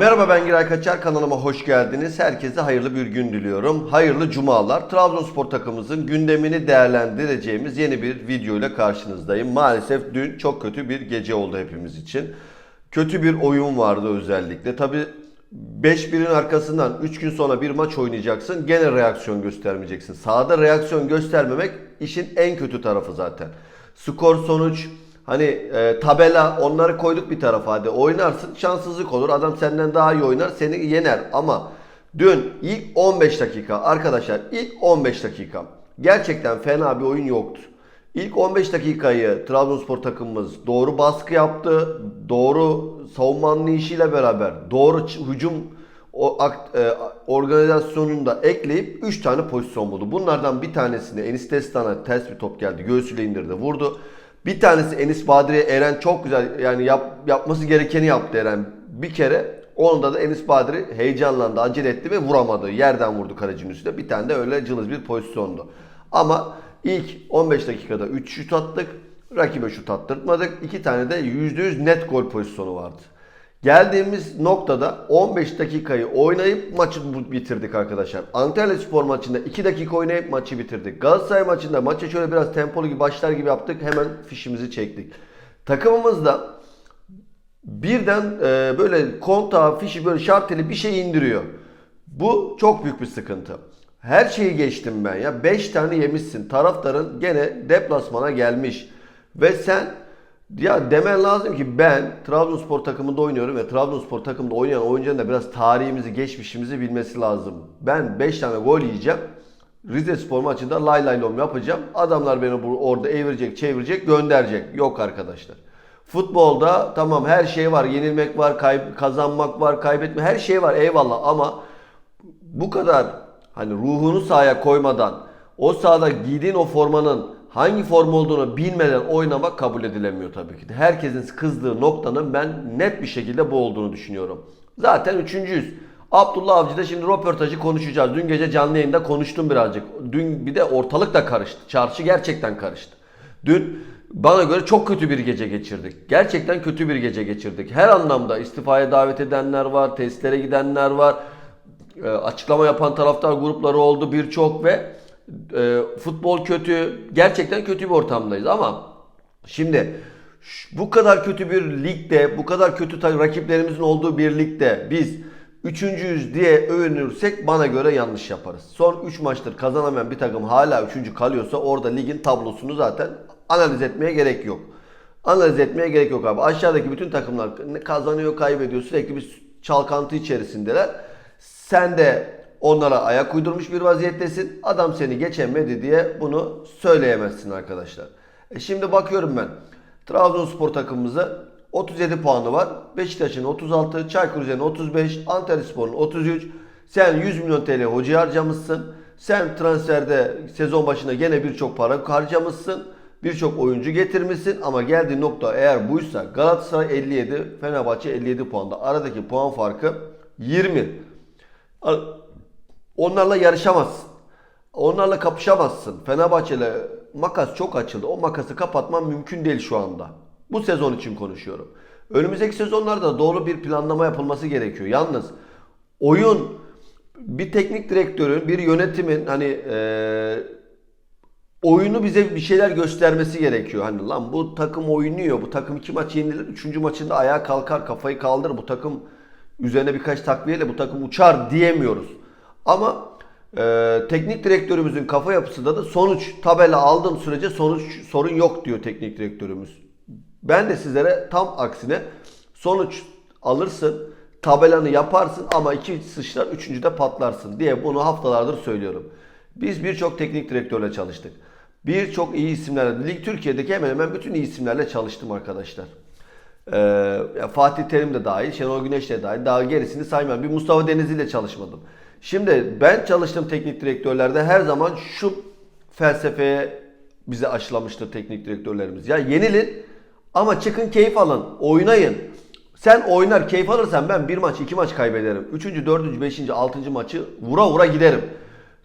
Merhaba ben Giray Kaçar kanalıma hoş geldiniz. Herkese hayırlı bir gün diliyorum. Hayırlı cumalar. Trabzonspor takımımızın gündemini değerlendireceğimiz yeni bir video ile karşınızdayım. Maalesef dün çok kötü bir gece oldu hepimiz için. Kötü bir oyun vardı özellikle. Tabi 5-1'in arkasından 3 gün sonra bir maç oynayacaksın. Gene reaksiyon göstermeyeceksin. Sahada reaksiyon göstermemek işin en kötü tarafı zaten. Skor sonuç Hani e, tabela onları koyduk bir tarafa hadi oynarsın şanssızlık olur adam senden daha iyi oynar seni yener ama dün ilk 15 dakika arkadaşlar ilk 15 dakika gerçekten fena bir oyun yoktu. İlk 15 dakikayı Trabzonspor takımımız doğru baskı yaptı. Doğru savunma anlayışıyla beraber doğru hücum o akt, e, organizasyonunu da ekleyip 3 tane pozisyon buldu. Bunlardan bir tanesini Enis Destan'a ters bir top geldi. Göğsüyle indirdi, vurdu. Bir tanesi Enis Badri'ye Eren çok güzel yani yap, yapması gerekeni yaptı Eren bir kere. Onda da Enis Badri heyecanlandı, acele etti ve vuramadı. Yerden vurdu kalecinin üstüne. Bir tane de öyle cılız bir pozisyondu. Ama ilk 15 dakikada 3 şut attık. Rakibe şut attırtmadık. 2 tane de %100 net gol pozisyonu vardı. Geldiğimiz noktada 15 dakikayı oynayıp maçı bitirdik arkadaşlar. Antalya Spor maçında 2 dakika oynayıp maçı bitirdik. Galatasaray maçında maçı şöyle biraz tempolu gibi başlar gibi yaptık. Hemen fişimizi çektik. Takımımız da birden e, böyle kontağı, fişi böyle şarteli bir şey indiriyor. Bu çok büyük bir sıkıntı. Her şeyi geçtim ben ya. 5 tane yemişsin. Taraftarın gene deplasmana gelmiş. Ve sen ya demen lazım ki ben Trabzonspor takımında oynuyorum ve Trabzonspor takımında oynayan oyuncuların da biraz tarihimizi, geçmişimizi bilmesi lazım. Ben 5 tane gol yiyeceğim. Rize Spor maçında lay lay lom yapacağım. Adamlar beni orada evirecek, çevirecek, gönderecek. Yok arkadaşlar. Futbolda tamam her şey var. Yenilmek var, kay- kazanmak var, kaybetme her şey var eyvallah ama bu kadar hani ruhunu sahaya koymadan o sahada giydiğin o formanın hangi forma olduğunu bilmeden oynamak kabul edilemiyor tabii ki. Herkesin kızdığı noktanın ben net bir şekilde bu olduğunu düşünüyorum. Zaten üçüncüyüz. Abdullah Avcı'da şimdi röportajı konuşacağız. Dün gece canlı yayında konuştum birazcık. Dün bir de ortalık da karıştı. Çarşı gerçekten karıştı. Dün bana göre çok kötü bir gece geçirdik. Gerçekten kötü bir gece geçirdik. Her anlamda istifaya davet edenler var, testlere gidenler var. E, açıklama yapan taraftar grupları oldu birçok ve e, futbol kötü. Gerçekten kötü bir ortamdayız ama şimdi bu kadar kötü bir ligde, bu kadar kötü rakiplerimizin olduğu bir ligde biz üçüncüyüz diye övünürsek bana göre yanlış yaparız. Son 3 maçtır kazanamayan bir takım hala üçüncü kalıyorsa orada ligin tablosunu zaten analiz etmeye gerek yok. Analiz etmeye gerek yok abi. Aşağıdaki bütün takımlar kazanıyor, kaybediyor. Sürekli bir çalkantı içerisindeler. Sen de onlara ayak uydurmuş bir vaziyettesin. Adam seni geçemedi diye bunu söyleyemezsin arkadaşlar. E şimdi bakıyorum ben. Trabzonspor takımımıza 37 puanı var. Beşiktaş'ın 36, Çaykur Rize'nin 35, Antalyaspor'un 33. Sen 100 milyon TL hoca harcamışsın. Sen transferde sezon başında gene birçok para harcamışsın. Birçok oyuncu getirmişsin ama geldiği nokta eğer buysa Galatasaray 57, Fenerbahçe 57 puanda. Aradaki puan farkı 20. Onlarla yarışamazsın. Onlarla kapışamazsın. Fenerbahçe ile makas çok açıldı. O makası kapatman mümkün değil şu anda. Bu sezon için konuşuyorum. Önümüzdeki sezonlarda doğru bir planlama yapılması gerekiyor. Yalnız oyun bir teknik direktörün, bir yönetimin hani eee oyunu bize bir şeyler göstermesi gerekiyor. Hani lan bu takım oynuyor. Bu takım iki maç yenilir. Üçüncü maçında ayağa kalkar, kafayı kaldırır. Bu takım üzerine birkaç takviyeyle bu takım uçar diyemiyoruz. Ama e, teknik direktörümüzün kafa yapısında da sonuç tabela aldığım sürece sonuç sorun yok diyor teknik direktörümüz. Ben de sizlere tam aksine sonuç alırsın, tabelanı yaparsın ama iki sıçrar, üçüncüde patlarsın diye bunu haftalardır söylüyorum. Biz birçok teknik direktörle çalıştık. Birçok iyi isimlerle, Lig Türkiye'deki hemen hemen bütün iyi isimlerle çalıştım arkadaşlar. Ee, Fatih Terim de dahil, Şenol Güneş de dahil. Daha gerisini saymıyorum. Bir Mustafa Denizli ile çalışmadım. Şimdi ben çalıştığım teknik direktörlerde her zaman şu felsefeye bize aşılamıştır teknik direktörlerimiz. Ya yenilin ama çıkın keyif alın, oynayın. Sen oynar keyif alırsan ben bir maç iki maç kaybederim. Üçüncü, dördüncü, beşinci, altıncı maçı vura vura giderim.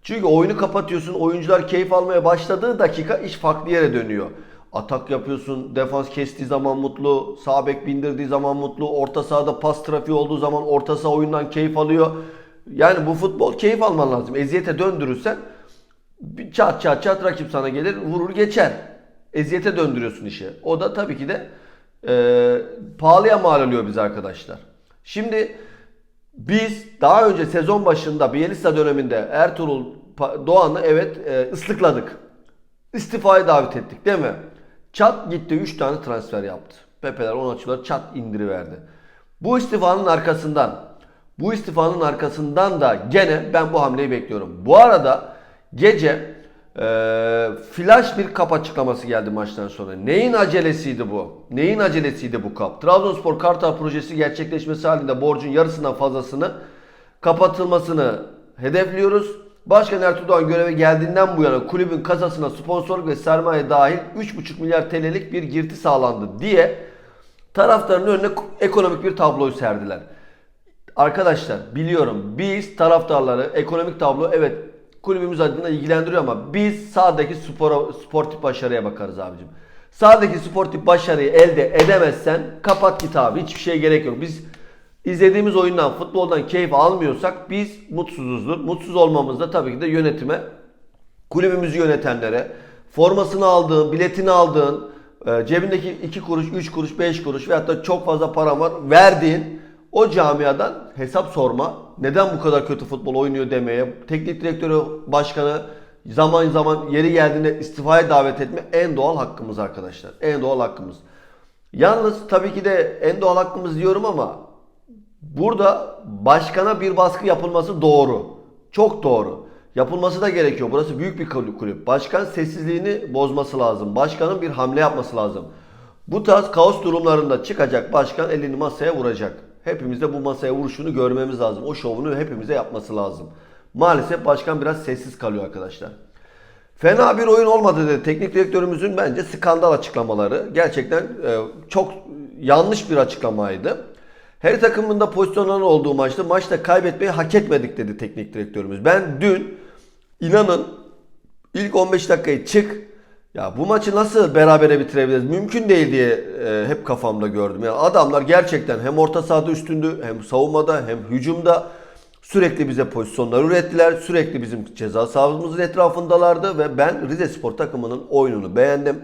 Çünkü oyunu kapatıyorsun, oyuncular keyif almaya başladığı dakika iş farklı yere dönüyor. Atak yapıyorsun, defans kestiği zaman mutlu, sağ bek bindirdiği zaman mutlu, orta sahada pas trafiği olduğu zaman orta saha oyundan keyif alıyor. Yani bu futbol keyif alman lazım. Eziyete döndürürsen çat çat çat rakip sana gelir vurur geçer. Eziyete döndürüyorsun işi. O da tabii ki de e, pahalıya mal oluyor biz arkadaşlar. Şimdi biz daha önce sezon başında Bielsa döneminde Ertuğrul Doğan'ı evet e, ıslıkladık. İstifaya davet ettik değil mi? Çat gitti 3 tane transfer yaptı. Pepeler 10 açıları çat indiriverdi. Bu istifanın arkasından bu istifanın arkasından da gene ben bu hamleyi bekliyorum. Bu arada gece e, flash bir kap açıklaması geldi maçtan sonra. Neyin acelesiydi bu? Neyin acelesiydi bu kap? Trabzonspor Kartal projesi gerçekleşmesi halinde borcun yarısından fazlasını kapatılmasını hedefliyoruz. Başkan Ertuğrul göreve geldiğinden bu yana kulübün kasasına sponsorluk ve sermaye dahil 3,5 milyar TL'lik bir girdi sağlandı diye taraftarın önüne ekonomik bir tabloyu serdiler. Arkadaşlar biliyorum biz taraftarları ekonomik tablo evet kulübümüz adına ilgilendiriyor ama biz sahadaki spora, sportif başarıya bakarız abicim. Sahadaki sportif başarıyı elde edemezsen kapat git abi hiçbir şeye gerek yok. Biz izlediğimiz oyundan futboldan keyif almıyorsak biz mutsuzuzdur. Mutsuz olmamız da tabii ki de yönetime kulübümüzü yönetenlere, formasını aldığın, biletini aldığın, e, cebindeki 2 kuruş, 3 kuruş, 5 kuruş veyahut da çok fazla param var verdiğin o camiadan hesap sorma. Neden bu kadar kötü futbol oynuyor demeye, teknik direktörü, başkanı zaman zaman yeri geldiğinde istifaya davet etme en doğal hakkımız arkadaşlar. En doğal hakkımız. Yalnız tabii ki de en doğal hakkımız diyorum ama Burada başkana bir baskı yapılması doğru. Çok doğru. Yapılması da gerekiyor. Burası büyük bir kulüp. Başkan sessizliğini bozması lazım. Başkanın bir hamle yapması lazım. Bu tarz kaos durumlarında çıkacak başkan elini masaya vuracak. Hepimiz de bu masaya vuruşunu görmemiz lazım. O şovunu hepimize yapması lazım. Maalesef başkan biraz sessiz kalıyor arkadaşlar. Fena bir oyun olmadı dedi. Teknik direktörümüzün bence skandal açıklamaları. Gerçekten e, çok yanlış bir açıklamaydı. Her takımında pozisyonların olduğu maçta maçta kaybetmeyi hak etmedik dedi teknik direktörümüz. Ben dün inanın ilk 15 dakikayı çık ya bu maçı nasıl berabere bitirebiliriz? Mümkün değil diye e, hep kafamda gördüm. Yani adamlar gerçekten hem orta sahada üstündü, hem savunmada, hem hücumda sürekli bize pozisyonlar ürettiler. Sürekli bizim ceza sahamızın etrafındalardı ve ben Rize Spor takımının oyununu beğendim.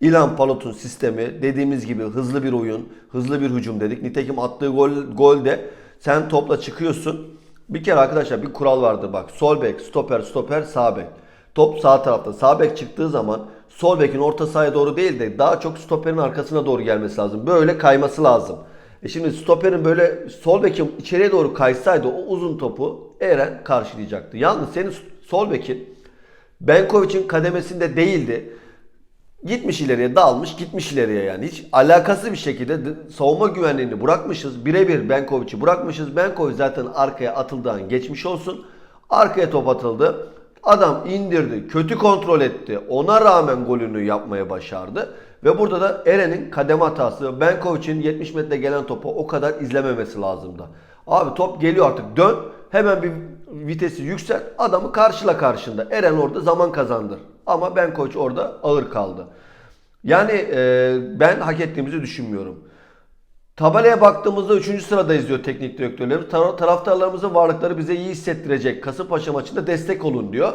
İlhan Palut'un sistemi dediğimiz gibi hızlı bir oyun, hızlı bir hücum dedik. Nitekim attığı gol, golde sen topla çıkıyorsun. Bir kere arkadaşlar bir kural vardır bak. Sol bek, stoper, stoper, sağ bek. Top sağ tarafta. Sağ bek çıktığı zaman sol bekin orta sahaya doğru değil de daha çok stoperin arkasına doğru gelmesi lazım. Böyle kayması lazım. E şimdi stoperin böyle sol bekin içeriye doğru kaysaydı o uzun topu Eren karşılayacaktı. Yalnız senin sol bekin Benkovic'in kademesinde değildi. Gitmiş ileriye dalmış gitmiş ileriye yani. Hiç alakası bir şekilde savunma güvenliğini bırakmışız. Birebir Benkovic'i bırakmışız. Benkovic zaten arkaya atıldığın geçmiş olsun. Arkaya top atıldı. Adam indirdi. Kötü kontrol etti. Ona rağmen golünü yapmaya başardı. Ve burada da Eren'in kademe hatası. Benkovic'in 70 metre gelen topu o kadar izlememesi lazımdı. Abi top geliyor artık dön. Hemen bir vitesi yüksel. Adamı karşıla karşında. Eren orada zaman kazandır. Ama Benkovic orada ağır kaldı. Yani e, ben hak ettiğimizi düşünmüyorum. Tabelaya baktığımızda 3. sıradayız diyor teknik direktörlerimiz. Tar- taraftarlarımızın varlıkları bize iyi hissettirecek. Kasımpaşa maçında destek olun diyor.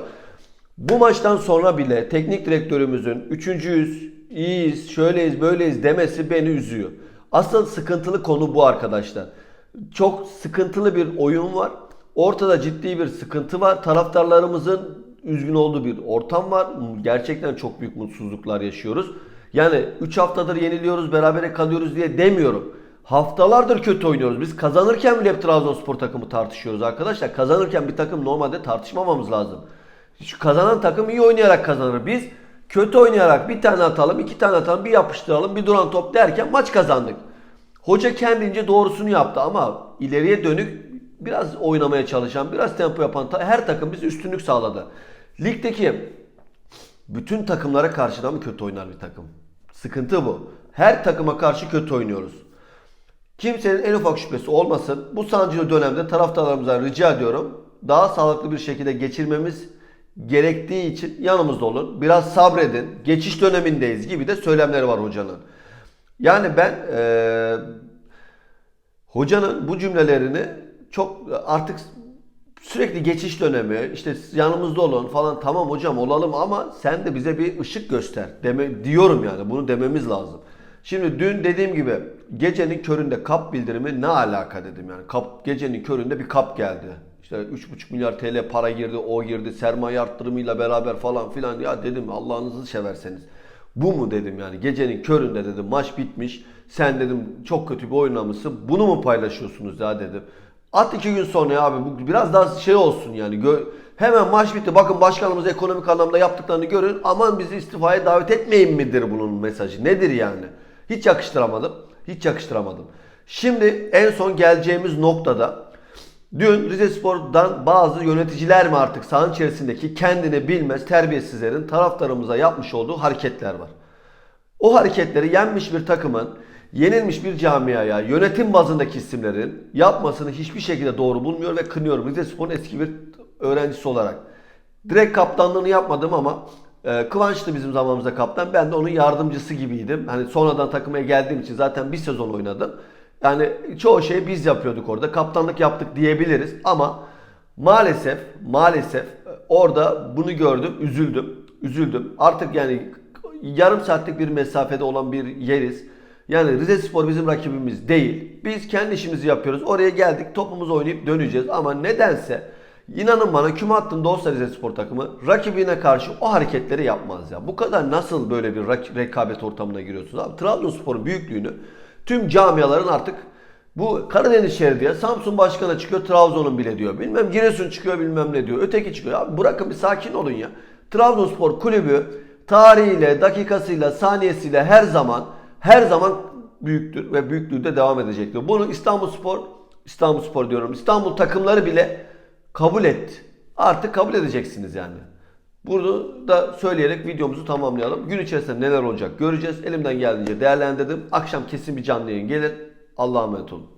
Bu maçtan sonra bile teknik direktörümüzün üçüncüyüz, iyiyiz, şöyleyiz, böyleyiz demesi beni üzüyor. Asıl sıkıntılı konu bu arkadaşlar. Çok sıkıntılı bir oyun var. Ortada ciddi bir sıkıntı var. Taraftarlarımızın üzgün olduğu bir ortam var. Gerçekten çok büyük mutsuzluklar yaşıyoruz. Yani 3 haftadır yeniliyoruz, berabere kalıyoruz diye demiyorum. Haftalardır kötü oynuyoruz. Biz kazanırken bile hep Trabzonspor takımı tartışıyoruz arkadaşlar. Kazanırken bir takım normalde tartışmamamız lazım. Şu kazanan takım iyi oynayarak kazanır. Biz kötü oynayarak bir tane atalım, iki tane atalım, bir yapıştıralım, bir duran top derken maç kazandık. Hoca kendince doğrusunu yaptı ama ileriye dönük biraz oynamaya çalışan, biraz tempo yapan her takım bize üstünlük sağladı. Ligdeki bütün takımlara karşı da mı kötü oynar bir takım? Sıkıntı bu. Her takıma karşı kötü oynuyoruz. Kimsenin en ufak şüphesi olmasın. Bu sancılı dönemde taraftarlarımızdan rica ediyorum. Daha sağlıklı bir şekilde geçirmemiz gerektiği için yanımızda olun. Biraz sabredin. Geçiş dönemindeyiz gibi de söylemleri var hocanın. Yani ben eee, hocanın bu cümlelerini çok artık sürekli geçiş dönemi işte yanımızda olun falan tamam hocam olalım ama sen de bize bir ışık göster deme diyorum yani bunu dememiz lazım. Şimdi dün dediğim gibi gecenin köründe kap bildirimi ne alaka dedim yani. Kap gecenin köründe bir kap geldi. İşte 3,5 milyar TL para girdi, o girdi, sermaye arttırımıyla beraber falan filan. Ya dedim Allah'ınızı severseniz. Bu mu dedim yani gecenin köründe dedim maç bitmiş. Sen dedim çok kötü bir oynamışsın. Bunu mu paylaşıyorsunuz ya dedim. At iki gün sonra ya abi bu biraz daha şey olsun yani. Gö- Hemen maç bitti. Bakın başkanımız ekonomik anlamda yaptıklarını görün. Aman bizi istifaya davet etmeyin midir bunun mesajı? Nedir yani? Hiç yakıştıramadım. Hiç yakıştıramadım. Şimdi en son geleceğimiz noktada Dün Rizespor'dan bazı yöneticiler mi artık sahanın içerisindeki kendini bilmez terbiyesizlerin taraftarımıza yapmış olduğu hareketler var. O hareketleri yenmiş bir takımın, yenilmiş bir camiaya, yönetim bazındaki isimlerin yapmasını hiçbir şekilde doğru bulmuyor ve kınıyorum. Rizespor'un eski bir öğrencisi olarak. Direkt kaptanlığını yapmadım ama e, Kıvanç'tı bizim zamanımızda kaptan. Ben de onun yardımcısı gibiydim. Hani sonradan takıma geldiğim için zaten bir sezon oynadım. Yani çoğu şeyi biz yapıyorduk orada. Kaptanlık yaptık diyebiliriz ama maalesef maalesef orada bunu gördüm, üzüldüm. Üzüldüm. Artık yani yarım saatlik bir mesafede olan bir yeriz. Yani Rize Spor bizim rakibimiz değil. Biz kendi işimizi yapıyoruz. Oraya geldik topumuzu oynayıp döneceğiz. Ama nedense inanın bana küme hattında olsa Rize Spor takımı rakibine karşı o hareketleri yapmaz ya. Bu kadar nasıl böyle bir rekabet ortamına giriyorsunuz abi? Trabzonspor'un büyüklüğünü tüm camiaların artık bu Karadeniz şeridi ya Samsun başkanı çıkıyor Trabzon'un bile diyor. Bilmem Giresun çıkıyor bilmem ne diyor. Öteki çıkıyor. Abi bırakın bir sakin olun ya. Trabzonspor kulübü tarihiyle, dakikasıyla, saniyesiyle her zaman her zaman büyüktür ve büyüklüğü de devam edecektir. Bunu İstanbulspor, İstanbulspor diyorum. İstanbul takımları bile kabul etti. Artık kabul edeceksiniz yani. Bunu da söyleyerek videomuzu tamamlayalım. Gün içerisinde neler olacak göreceğiz. Elimden geldiğince değerlendirdim. Akşam kesin bir canlı yayın gelir. Allah'a emanet olun.